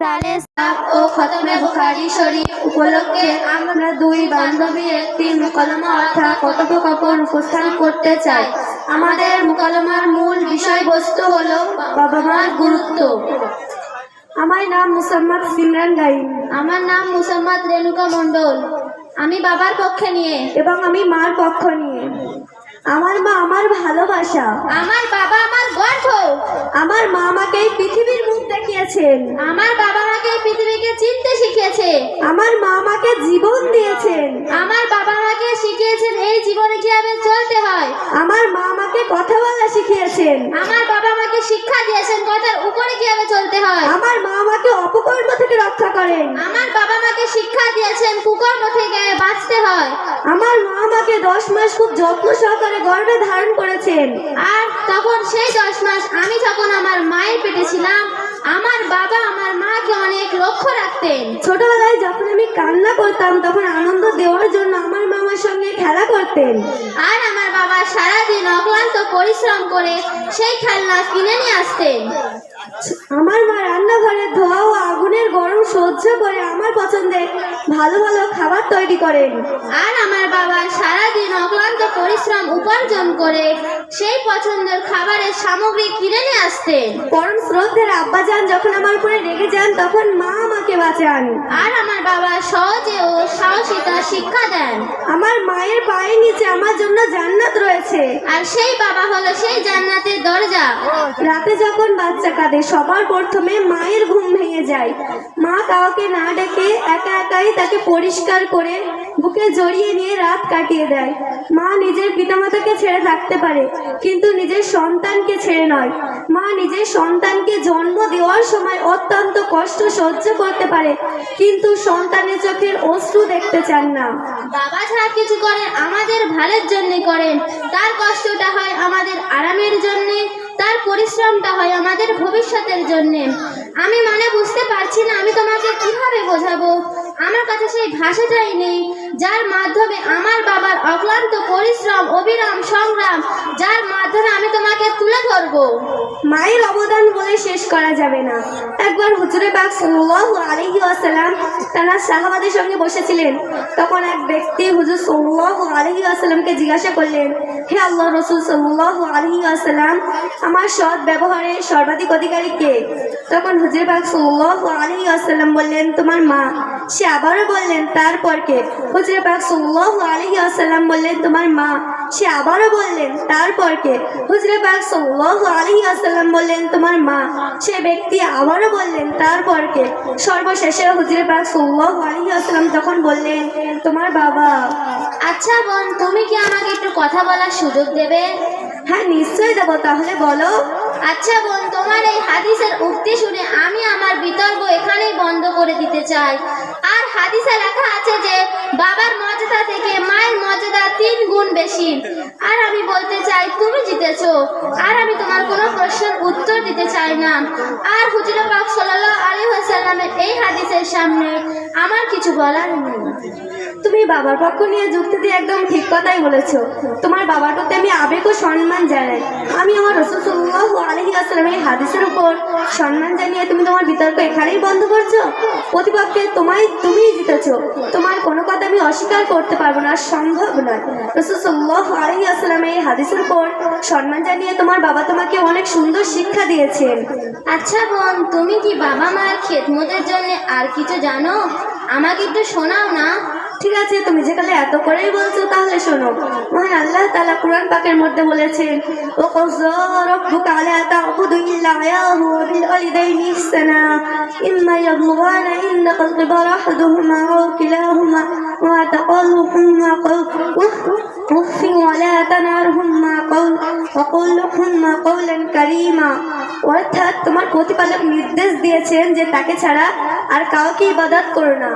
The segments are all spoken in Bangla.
সালে ও খতমে বুখারি শরীফ উপলক্ষে আমরা দুই বান্ধবী একটি মুকালমা অর্থাৎ কথোপকথন উপস্থান করতে চাই। আমাদের মুকালমার মূল বিষয়বস্তু হলো বাবা মার গুরুত্ব। আমার নাম মুসাম্মদ সিমরান গাইন আমার নাম মুসাম্মদ রেণুকা মণ্ডল। আমি বাবার পক্ষে নিয়ে। এবং আমি মার পক্ষ নিয়ে। আমার মা আমার ভালোবাসা। আমার বাবা আমার গর্ভ আমার মা আমাকে এই পৃথিবীর মুখ দেখিয়েছেন। আমার বাবা আমাকে এই পৃথিবীকে চিনতে শিখিয়েছে। আমার মা আমাকে জীবন দিয়েছেন। আমার বাবা আমাকে শিখিয়েছেন এই জীবনে কীভাবে চলতে হয়। আমার মা আমাকে কথা বলা শিখিয়েছেন। আমার বাবা আমাকে শিক্ষা দিয়েছেন কথার চলতে হয়। আমার মা আমাকে অপকর্ম থেকে রক্ষা করেন। আমার বাবা মাকে শিক্ষা দিয়েছেন কুকর্ম থেকে বাঁচতে হয়। আমার মা আমাকে দশ মাস খুব যত্ন সহকারে গর্ভে ধারণ করেছেন। আর তখন সেই দশ মাস আমি যখন আমার মায়ের পেটে ছিলাম আমার বাবা আমার মাকে অনেক লক্ষ্য রাখতেন। ছোটবেলায় যখন আমি কান্না করতাম তখন আনন্দ দেওয়ার জন্য আমার মামার সঙ্গে খেলা করতেন। আর আমার বাবা সারাদিন অক্লান্ত পরিশ্রম করে সেই খেলনা কিনে নিয়ে আসতেন। আমার মা রান্নাঘরে ধোয়া ও আগুনের গরম সহ্য করে আমার পছন্দের ভালো ভালো খাবার তৈরি করেন। আর আমার বাবা সারাদিন অক্লান্ত পরিশ্রম উপার্জন করে সেই পছন্দের খাবারের সামগ্রী কিনে নিয়ে আসতেন। পরম শ্রদ্ধের আব্বাজান যখন আমার উপরে রেগে যান তখন মা আমাকে বাঁচান। আর আমার বাবা সহজে ও সাহসিতা শিক্ষা দেন। আমার মায়ের পায়ে নিচে আমার জন্য জান্নাত রয়েছে। আর সেই বাবা হলো সেই জান্নাতের দরজা। রাতে যখন বাচ্চা কাঁদে, সবার প্রথমে মায়ের ঘুম ভেঙে যায়। মা কাউকে না ডেকে একা একাই তাকে পরিষ্কার করে বুকে জড়িয়ে নিয়ে রাত কাটিয়ে দেয়। মা নিজের পিতামাতাকে ছেড়ে থাকতে পারে, কিন্তু নিজের সন্তানকে ছেড়ে নয়। মা নিজের সন্তানকে জন্ম দেওয়ার সময় অত্যন্ত কষ্ট সহ্য করতে পারে, কিন্তু সন্তানের চোখের অশ্রু দেখতে চান না। বাবা কিছু করেন আমাদের ভালোর জন্য করেন। তার কষ্টটা হয় আমাদের পরিশ্রমটা হয় আমাদের ভবিষ্যতের জন্যে। আমি মানে বুঝতে পারছি না আমি তোমাকে কীভাবে বোঝাবো? আমার কাছে সেই ভাষাটাই নেই, যার মাধ্যমে আমার বাবার অক্লান্ত পরিশ্রম, অবিরাম সংগ্রাম, যার মাধ্যমে আমি তোমাকে তুলে ধরবো। মায়ের অবদান বলে শেষ করা যাবে না। একবার হুজুরে পাক সাল্লাল্লাহু আলাইহি ওয়াসাল্লাম তারা সাহাবাদের সঙ্গে বসেছিলেন। তখন এক ব্যক্তি হুজুর সাল্লাল্লাহু আলাইহি ওয়াসাল্লামকে জিজ্ঞাসা করলেন, হে আল্লাহ রসুল সাল্লাল্লাহু আলাইহি ওয়াসাল্লাম, আমার সৎ ব্যবহারে সর্বাধিক অধিকারী কে? তখন হুজুর পাক সাল্লাল্লাহু আলাইহি ওয়াসাল্লাম বললেন, তোমার মা, সে আবারও বললেন তারপর কে? হুজুর পাক সাল্লাল্লাহু আলাইহি ওয়াসাল্লাম বললেন তোমার মা। সে আবারও বললেন তারপর কে? হুজুরে পাক আলাইহি ওয়াসাল্লাম বললেন তোমার মা। সে ব্যক্তি আবারও বললেন তারপর কে? সর্বশেষে হুজুরে পাক সাল্লাল্লাহু আলাইহি ওয়াসাল্লাম তখন বললেন তোমার বাবা। আচ্ছা বোন তুমি কি আমাকে একটু কথা বলার সুযোগ দেবে? হ্যাঁ নিশ্চয়ই দেবো। তাহলে বলো। আচ্ছা বোন, তোমার এই হাদিসের উক্তি শুনে আমি আমার বিতর্ক এখানেই বন্ধ করে দিতে চাই। আর হাদিসে লেখা আছে যে, বাবার মর্যাদা থেকে মায়ের মর্যাদা তিন গুণ বেশি। আর আমি বলতে চাই, তুমি জিতেছ। আর আমি তোমার কোনো প্রশ্নের উত্তর দিতে চাই না। আর হুজুর পাক সাল্লাল্লাহু ওয়াসাল্লামের এই হাদিসের সামনে আমার কিছু বলার নেই তুমি বাবার পক্ষ নিয়ে যুক্তি দিয়ে একদম ঠিক কথাই বলেছ। তোমার বাবার প্রতি আমি আবেগ ও সম্মান জানাই। আমি আমার রসুল সাল্লাল্লাহু আলাইহি ওয়াসাল্লামের এই হাদিসের উপর সম্মান জানিয়ে তুমি তোমার বিতর্ক এখানেই বন্ধ করছ? প্রতিপক্ষে তোমায় তুমিই জিতেছো। তোমার কোনো কথা আমি অস্বীকার করতে পারব না, সম্ভব নয়। রসুল সাল্লাল্লাহু আলাইহি ওয়াসাল্লামের এই হাদিসের উপর সম্মান জানিয়ে তোমার বাবা তোমাকে অনেক সুন্দর শিক্ষা দিয়েছেন। আচ্ছা বোন, তুমি কি বাবা মায়ের খেদমতের জন্য আর কিছু জানো আমাকে একটু শোনাও না ঠিক আছে তুমি যেখানে এত করেই বলছো তাহলে শোনো মহান আল্লাহ তাআলা কোরআন পাকের মধ্যে বলেছেন ও কযা রাব্বুকা আলা তা'বুদু ইল্লা ইয়াহু ওয়া বিল ওয়ালিদাইনি ইহসানা ইম্মা ইয়াবলুগানা ইনদাকা আল-কিবারা আহাদুহুমা আও কিলাহুমা ওয়া তাকাল্লুহুমা قول أف ولا تنهرهما قول وقل لهما قولا كريما অর্থাৎ তোমার প্রতিপালক নির্দেশ দিয়েছেন যে তাকে ছাড়া আর কাউকে ইবাদত করো না।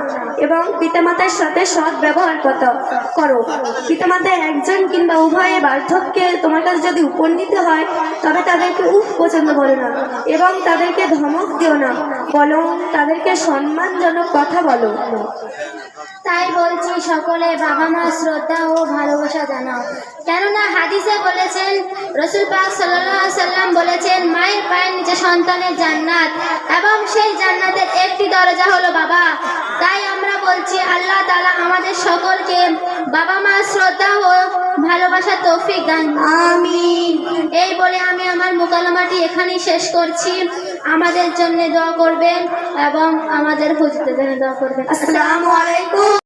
এবং পিতামাতার সাথে সৎ ব্যবহার কত করো। পিতামাতা একজন কিংবা উভয়ে বার্ধক্যে তোমার কাছে যদি উপনীত হয়, তবে তাদেরকে উফ পছন্দ করো না এবং তাদেরকে ধমক দিও না বলো তাদেরকে সম্মানজনক কথা বলো। তাই বলছি, সকলে বাবা মা শ্রদ্ধা ও ভালোবাসা জানাও। কেননা হাদিসে বলেছেন, রসুল পাক সাল্লাম বলেছেন, মায়ের পায়ের নিচে সন্তানের জান্নাত এবং সেই জান্নাতের একটি দরজা হলো বাবা। তাই আমরা বলছি আল্লাহ তালা আমাদের সকলকে বাবা মা শ্রদ্ধা ও ভালোবাসা তৌফিক দান। আমি এই বলে আমি আমার মোকালামাটি এখানেই শেষ করছি। আমাদের জন্য দোয়া করবেন এবং আমাদের হুজুরদের জন্য দোয়া করবেন। আসসালামু আলাইকুম।